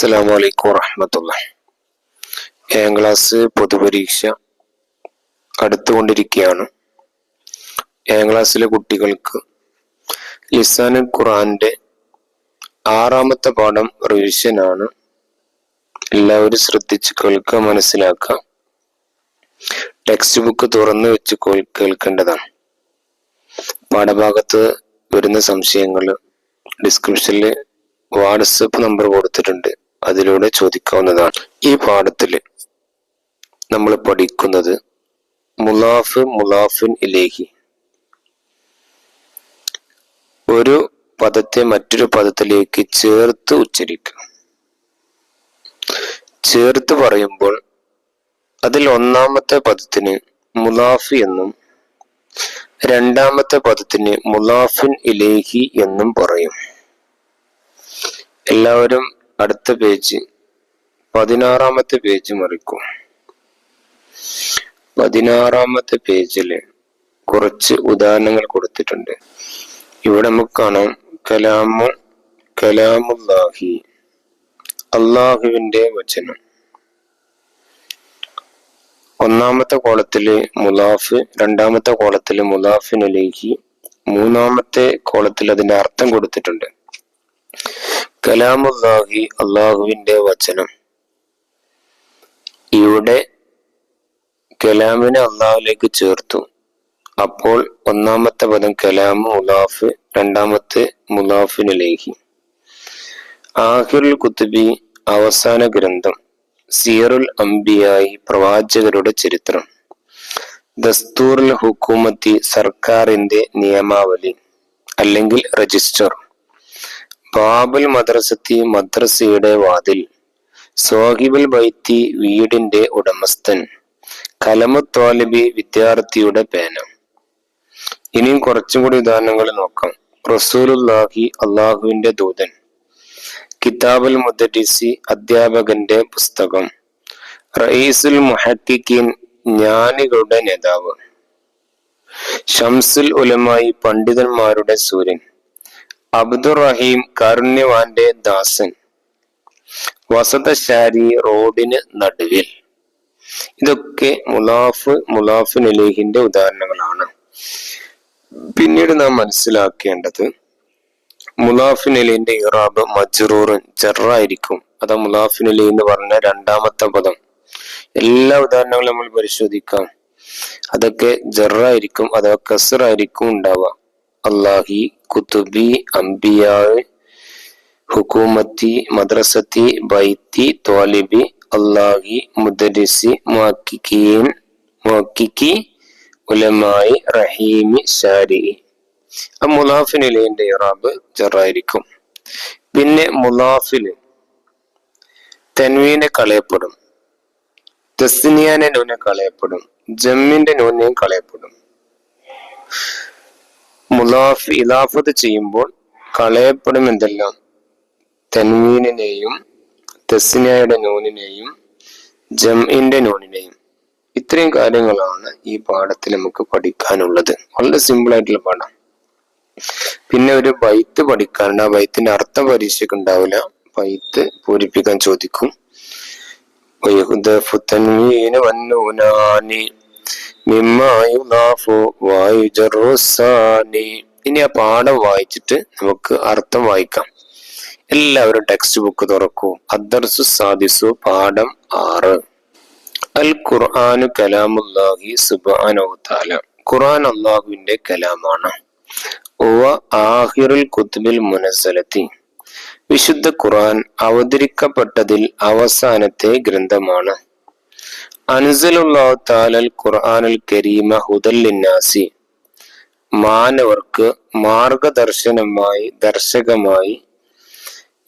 അസ്സാം വലൈക്കും വറഹമത്തുള്ള ഏഴാം ക്ലാസ് പൊതുപരീക്ഷ അടുത്തുകൊണ്ടിരിക്കുകയാണ്. ഏഴാം ക്ലാസ്സിലെ കുട്ടികൾക്ക് ലിസാനു ഖുറാന്റെ ആറാമത്തെ പാഠം റിവിഷനാണ് എല്ലാവരും ശ്രദ്ധിച്ച് കേൾക്കുക മനസ്സിലാക്കുക. ടെക്സ്റ്റ് ബുക്ക് തുറന്നു വെച്ച് കേൾക്കേണ്ടതാണ്. പാഠഭാഗത്ത് വരുന്ന സംശയങ്ങൾ ഡിസ്ക്രിപ്ഷനിൽ വാട്സപ്പ് നമ്പർ കൊടുത്തിട്ടുണ്ട്. അതിലൂടെ ചോദിക്കാവുന്നതാണ്. ഈ പാഠത്തിൽ നമ്മൾ പഠിക്കുന്നത് മുലാഫ് മുലാഫിൻ ഇലേഹി. ഒരു പദത്തെ മറ്റൊരു പദത്തിലേക്ക് ചേർത്ത് ഉച്ചരിക്കുക. ചേർത്ത് പറയുമ്പോൾ അതിൽ ഒന്നാമത്തെ പദത്തിന് മുലാഫ് എന്നും രണ്ടാമത്തെ പദത്തിന് മുലാഫിൻ ഇലേഹി എന്നും പറയും. എല്ലാവരും അടുത്ത പേജ് പതിനാറാമത്തെ പേജ് മറിക്കും. പതിനാറാമത്തെ പേജിൽ കുറച്ച് ഉദാഹരണങ്ങൾ കൊടുത്തിട്ടുണ്ട്. ഇവിടെ നമുക്ക് കാണാം. കലാമു കലാമുല്ലാഹി അള്ളാഹുവിന്റെ വചനം. ഒന്നാമത്തെ കോളത്തിൽ മുലാഫ് രണ്ടാമത്തെ കോളത്തിൽ മുലാഫിനലേഹി മൂന്നാമത്തെ കോളത്തിൽ അതിന്റെ അർത്ഥം കൊടുത്തിട്ടുണ്ട്. കലാമുല്ലാഹി അള്ളാഹുവിന്റെ വചനം. ഇവിടെ കലാമിനെ അള്ളാഹുലേക്ക് ചേർത്തു. അപ്പോൾ ഒന്നാമത്തെ പദം കലാമു മുലാഫ് രണ്ടാമത്തെ മുലാഫിനിലേഹി. ആഹിറുൽ കുത്തുബി അവസാന ഗ്രന്ഥം സിയറുൽ അംബിയായി പ്രവാചകരുടെ ചരിത്രം. ദസ്തൂറുൽ ഹുക്കൂമത്തി സർക്കാരിന്റെ നിയമാവലി അല്ലെങ്കിൽ രജിസ്റ്റർ. ബാബുൽ മദ്രസത്തി മദ്രസയുടെ വാതിൽ. സോഹിബുൽ ബൈത്തി വീടിന്റെ ഉടമസ്ഥൻ. കലമുത്തോലബി വിദ്യാർത്ഥിയുടെ പേന. ഇനിയും കുറച്ചും കൂടി ഉദാഹരണങ്ങൾ നോക്കാം. റസൂലുല്ലാഹി അള്ളാഹുവിന്റെ ദൂതൻ. കിതാബുൽ മുദ്ദീസി അധ്യാപകന്റെ പുസ്തകം. റയീസുൽ മുഹക്കിൻ ജ്ഞാനികളുടെ നേതാവ്. ഷംസുൽ ഉലമായി പണ്ഡിതന്മാരുടെ സൂര്യൻ. അബ്ദുറഹീം കാരുണ്യവാന്റെ ദാസൻ. വസതശാരി റോഡിന് നടുവിൽ. ഇതൊക്കെ മുലാഫ് മുലാഫ് നിലേഹിന്റെ ഉദാഹരണങ്ങളാണ്. പിന്നീട് നാം മനസ്സിലാക്കേണ്ടത് മുലാഫ് നിലയിന്റെ ഇറാബ് മജ്റൂറുൻ ജറായിരിക്കും. അതാ മുലാഫ് നില എന്ന് പറഞ്ഞ രണ്ടാമത്തെ പദം. എല്ലാ ഉദാഹരണങ്ങളും നമ്മൾ പരിശോധിക്കാം. അതൊക്കെ ജറായിരിക്കും അഥവാ കസറായിരിക്കും ഉണ്ടാവുക. അള്ളാഹി കുത്തുബി അംബിയാ ഹുക്കൂമത്തി മദ്രസത്തി ബൈത്തി തോലിബി അള്ളാഹി മുദരിസി മുക്കിക്കീൻ മുഹക്കിക്കി ഉലമായി റഹീമി ഷാരി ആ മുലാഫിനിലേന്റെ ഇറാബ് ജറായിരിക്കും പിന്നെ മുലാഫിൽ തെൻവീനെ കളയപ്പെടും. തസ്നിയാനെ നൂനെ കളയപ്പെടും. ജമ്മിന്റെ നൂനെയും കളയപ്പെടും. മുലാഫ് ഇലാഫത്ത് ചെയ്യുമ്പോൾ കളയപ്പെടും എന്തെല്ലാം തൻവീനിനെയും തെസ്സിനയുടെ നൂനിനെയും ജംഇന്റെ നൂനിനെയും. ഇത്രയും കാര്യങ്ങളാണ് ഈ പാഠത്തിൽ നമുക്ക് പഠിക്കാനുള്ളത്. വളരെ സിമ്പിൾ ആയിട്ടുള്ള പാഠം. പിന്നെ ഒരു ബൈത്ത് പഠിക്കാനുണ്ട്. ആ ബൈത്തിന്റെ അർത്ഥം പരീക്ഷയ്ക്ക് ഉണ്ടാവില്ല. ബൈത്ത് പൂരിപ്പിക്കാൻ ചോദിക്കും. ഇനി ആ പാഠം വായിച്ചിട്ട് നമുക്ക് അർത്ഥം വായിക്കാം. എല്ലാവരും ടെക്സ്റ്റ് ബുക്ക് തുറക്കൂ. അദ്ദർസു സാദിസു പാഠം ആറ്. അൽ ഖുർആാനു കലാമുല്ലാഹി സുബാനോ താല ഖുർആൻ അള്ളാഹുവിന്റെ കലാമാണ്. ആഹിറുൽ കുത്തുബിൽ മുനസലത്തി വിശുദ്ധ ഖുർആൻ അവതരിക്കപ്പെട്ടതിൽ അവസാനത്തെ ഗ്രന്ഥമാണ്. ഖുർആനുൽ മാനവർക്ക് മാർഗദർശനമായി ദർശകമായി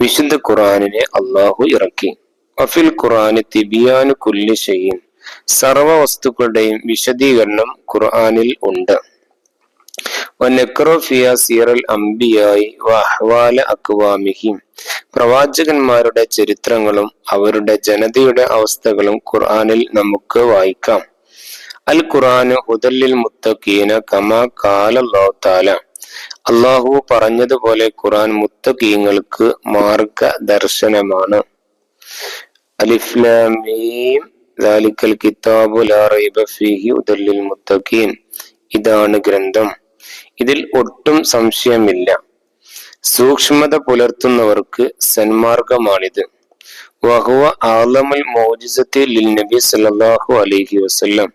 വിശുദ്ധ ഖുർആനിനെ അള്ളാഹു ഇറക്കി. അഫിൽ ഖുർആന് തിബിയാനു കുല്ലി ഷെയ്യും സർവ വസ്തുക്കളുടെയും വിശദീകരണം ഖുർആാനിൽ ഉണ്ട്. പ്രവാചകന്മാരുടെ ചരിത്രങ്ങളും അവരുടെ ജനതയുടെ അവസ്ഥകളും ഖുർആനിൽ നമുക്ക് വായിക്കാം. അൽ ഖുറാന് ഹുദല്ലിൽ മുത്തഖീന കമാ കാല അള്ളാഹു പറഞ്ഞതുപോലെ ഖുർആൻ മുത്തഖീങ്ങൾക്ക് മാർഗദർശനമാണ്. അലിഫ്ലാമീം ദാലിക്കൽ കിതാബു ഫീഹി മുത്തഖീൻ. ഇതാണ് ഗ്രന്ഥം. ഇതിൽ ഒട്ടും സംശയമില്ല. സൂക്ഷ്മത പുലർത്തുന്നവർക്ക് സന്മാർഗമാണിത്. വഹുവ ആലമുൽ ലിൽ നബി സല്ലല്ലാഹു അലൈഹി വസല്ലം.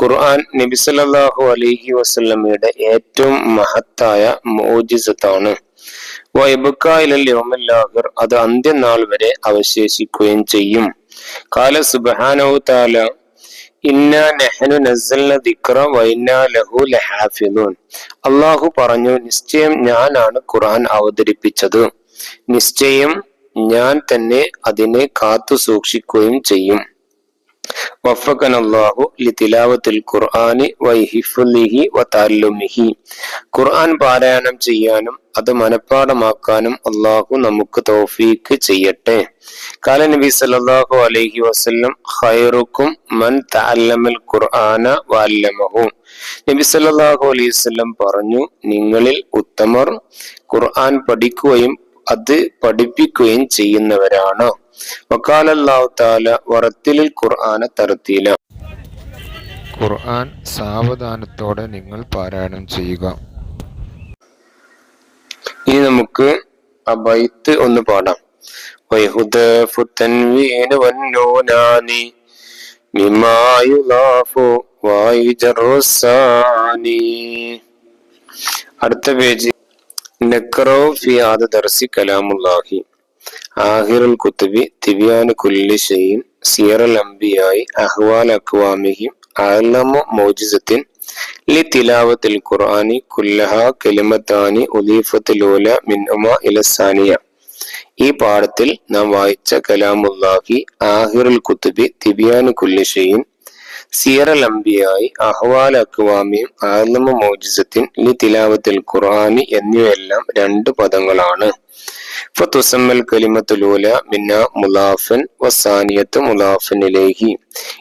ഖുർആൻ നബി സല്ലല്ലാഹു അലൈഹി വസല്ലമയുടെ ഏറ്റവും മഹത്തായ മോജിസത്താണ്. യോമല്ലാഹിർ അത് അന്ത്യനാൾ വരെ അവശേഷിക്കുകയും ചെയ്യും. കാല സുബാനോ തആല അള്ളാഹു പറഞ്ഞു നിശ്ചയം ഞാനാണ് ഖുർആൻ അവതരിപ്പിച്ചത്. നിശ്ചയം ഞാൻ തന്നെ അതിനെ കാത്തു സൂക്ഷിക്കുകയും ചെയ്യും. വഫക്കനല്ലാഹു ലിതിലാവത്തിൽ ഖുർആനി ഖുർആൻ പാരായണം ചെയ്യാനും അത് മനഃപ്പാടമാക്കാനും അള്ളാഹു നമുക്ക് തൗഫീക്ക് ചെയ്യട്ടെ. കാല നബി സല്ലല്ലാഹു അലൈഹി വസല്ലം ഖൈറുക്കും മൻ തഅല്ലമൽ ഖുർആന വഅല്ലമഹു. നബി സല്ലല്ലാഹു അലൈഹി വസല്ലം പറഞ്ഞു നിങ്ങളിൽ ഉത്തമർ ഖുർആൻ പഠിക്കുകയും അത് പഠിപ്പിക്കുകയും ചെയ്യുന്നവരാണ്. വക്കാലല്ലാഹു താല വറത്തിലിൽ ഖുർആന തരത്തില ഖുർആൻ സാവധാനത്തോടെ നിങ്ങൾ പാരായണം ചെയ്യുക. ഇനി നമുക്ക് അബൈത്ത് ബൈത്ത് ഒന്ന് പാടാം. വൈഹുദഫു തൻവീന വന്നൂനാനി മിമാ യുലാഫു വായുജറുസാനി അടുത്ത പേജ് നക്റോ ഫി ദർസി കലാമുല്ലാഹി. ആഹിറുൽ കുത്തുബി തിബിയാൻ കുല്ലി ഷെയ്ൻ സിയറൽ അംബിയായി അഹ്വാൽ അക്വാമിഹിം അലമു മോജിസത്തിൻ ലി തിലാവത്തിൽ ഖുർആനി കുല്ലഹ കെലിമത്താനി ഉലീഫത്തിലൂല മിന്നുമ ഇലസാനിയ ഈ പാഠത്തിൽ നാം വായിച്ച കലാമുല്ലാഹി ആഹിറുൽ കുത്തുബി തിബിയാൻ കുല്ലി സിയറൽ അംബിയായി അഹ്വാൽ അക്വാമിയും ആലമ മോജിസത്തിൻ ലി തിലാവത്തിൽ ഖുർആനി എന്നിവയെല്ലാം രണ്ട് പദങ്ങളാണ്. മിന്ന മുലാഫൻ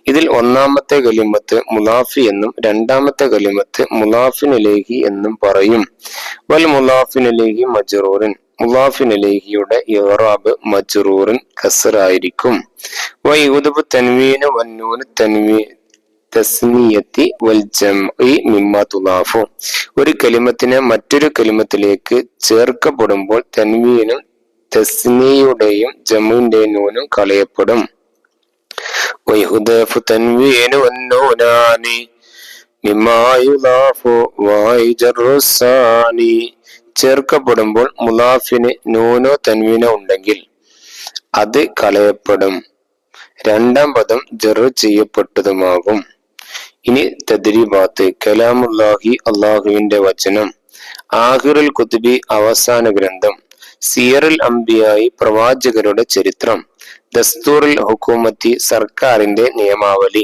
ഇതിൽ ഒന്നാമത്തെ കലിമത്ത് മുലാഫി എന്നും രണ്ടാമത്തെ കലിമത്ത് മുലാഫിൻ എന്നും പറയും. വൽ മുലാഫിൻ ഇലേഹി മജറൂറിൻ. മുലാഫിൻ അലേഹിയുടെ ഇറാബ് മജറൂറിൻ കസറായിരിക്കും. വൈദബ് തൻവീന് വന്നൂന് തൻവീ തസ്നിയത്തി വൽ മിമ്മ തുലാഫു. ഒരു കലിമത്തിനെ മറ്റൊരു കലിമത്തിലേക്ക് ചേർക്കപ്പെടുമ്പോൾ തൻവീനും തസ്നിയുടെയും ജമുന്റെ നൂനും കളയപ്പെടും. വൈഹുദഫു തൻവീനു ചേർക്കപ്പെടുമ്പോൾ മുലാഫിന് നൂനോ തൻവീനോ ഉണ്ടെങ്കിൽ അത് കളയപ്പെടും. രണ്ടാം പദം ജറു ചെയ്യപ്പെട്ടതുമാകും. ഇനി തദ്രീബാത്ത്. കലാമുല്ലാഹി അള്ളാഹുവിന്റെ വചനം. ആഹിറുൽ കുത്തുബി അവസാന ഗ്രന്ഥം. സിയറുൽ അംബിയായി പ്രവാചകരുടെ ചരിത്രം. ദസ്തൂറുൽ ഹുക്കൂമത്തി സർക്കാരിന്റെ നിയമാവലി.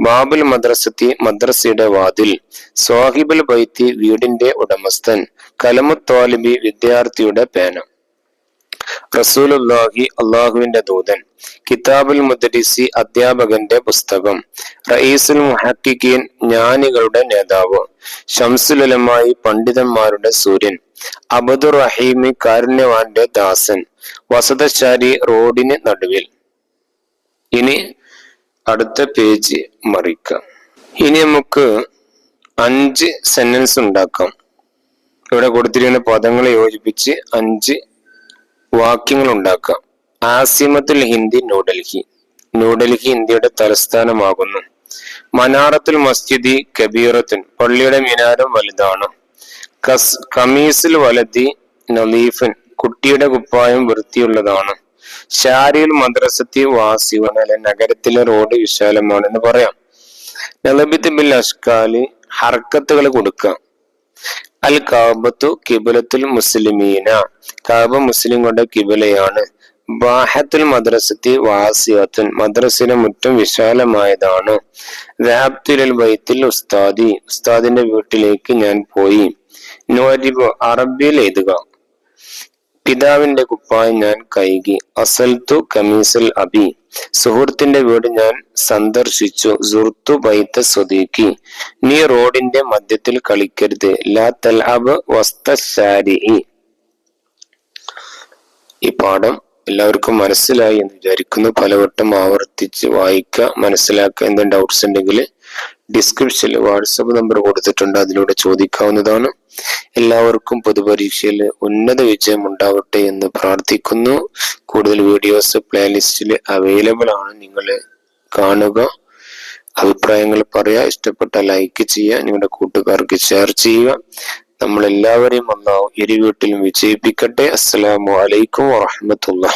ബാബുൽ മദ്രസത്തി മദ്രസയുടെ വാതിൽ. സ്വാഹിബുൽ ബൈത്തി വീടിന്റെ ഉടമസ്ഥൻ. കലമുത്തോലിബി വിദ്യാർത്ഥിയുടെ പേന. റസൂലുല്ലാഹി അള്ളാഹുവിന്റെ ദൂതൻ കിതാബുൽ മുദ്രിസി അധ്യാപകന്റെ പുസ്തകം റയീസുൽ മുഹക്കിഖീൻ ജ്ഞാനികളുടെ നേതാവ് ഷംസുലമായി പണ്ഡിതന്മാരുടെ സൂര്യൻ അബദുർ റഹീമി കാരുണ്യവാന്റെ ദാസൻ വസതശാരി റോഡിന് നടുവിൽ. ഇനി അടുത്ത പേജ് മറിക്കാം. ഇനി നമുക്ക് അഞ്ച് സെന്റൻസ് ഉണ്ടാക്കാം. ഇവിടെ കൊടുത്തിരിക്കുന്ന പദങ്ങളെ യോജിപ്പിച്ച് അഞ്ച് വാക്യങ്ങൾ ഉണ്ടാക്കാം ആസിമത്തുൽ ഹിന്ദി ന്യൂഡൽഹി ന്യൂഡൽഹി ഇന്ത്യയുടെ തലസ്ഥാനമാകുന്നു. മനാറത്തുൽ മസ്ജിദി കബീറത്തുൻ പള്ളിയുടെ മിനാരം വലുതാണ്. കസ് കമീസിൽ വലതി നലീഫൻ കുട്ടിയുടെ കുപ്പായം വൃത്തിയുള്ളതാണ്. ഷാരിയിൽ മദ്രസത്തി വാസിവൻ അല്ലെ നഗരത്തിലെ റോഡ് വിശാലമാണ് എന്ന് പറയാം. നലബിത്ത് ബിൽ അഷ്കാലി ഹർക്കത്തുകൾ കൊടുക്കാം. അൽ കാബത്തു കിബുലത്തുൽ മുസ്ലിമീന. കാബ മുസ്ലിങ്ങളുടെ കിബിലയാണ്. ബാഹത്തുൽ മദ്രസത്തി വാസിയത്തുൻ. മദ്രസിന്റെ മുറ്റം വിശാലമായതാണ്. രാബ്തുൽ ബൈത്തുൽ ഉസ്താദി. ഉസ്താദിന്റെ വീട്ടിലേക്ക് ഞാൻ പോയി. നോരിബ് അറബിയിൽ എഴുതുക. പിതാവിന്റെ കുപ്പായം ഞാൻ കൈകി അസൽത്തു കമീസൽ അബി. സുഹൃത്തിന്റെ വീട് ഞാൻ സന്ദർശിച്ചു. സുഹൃത്തു ബൈത്ത സ്വദീഖി. നീ റോഡിന്റെ മധ്യത്തിൽ കളിക്കരുത്. ലാ തൽഅബ് വസ്തശാരി ഈ പാഠം എല്ലാവർക്കും മനസ്സിലായി എന്ന് വിചാരിക്കുന്നു. പലവട്ടം ആവർത്തിച്ച് വായിക്കുക മനസ്സിലാക്കുക എന്തെങ്കിലും ഡൗട്ട്സ് ഉണ്ടെങ്കിൽ ഡിസ്ക്രിപ്ഷനിൽ വാട്സപ്പ് നമ്പർ കൊടുത്തിട്ടുണ്ട്. അതിലൂടെ ചോദിക്കാവുന്നതാണ്. എല്ലാവർക്കും പൊതുപരീക്ഷയിൽ ഉന്നത വിജയം ഉണ്ടാവട്ടെ എന്ന് പ്രാർത്ഥിക്കുന്നു. കൂടുതൽ വീഡിയോസ് പ്ലേലിസ്റ്റിൽ അവൈലബിൾ ആണ് നിങ്ങൾ കാണുക. അഭിപ്രായങ്ങൾ പറയാ. ഇഷ്ടപ്പെട്ട ലൈക്ക് ചെയ്യുക. നിങ്ങളുടെ കൂട്ടുകാർക്ക് ഷെയർ ചെയ്യുക. നമ്മൾ എല്ലാവരെയും അള്ളാഹു ഇരു വീട്ടിലും വിജയിപ്പിക്കട്ടെ. അസ്സലാമു അലൈക്കും വറഹമത്തുള്ള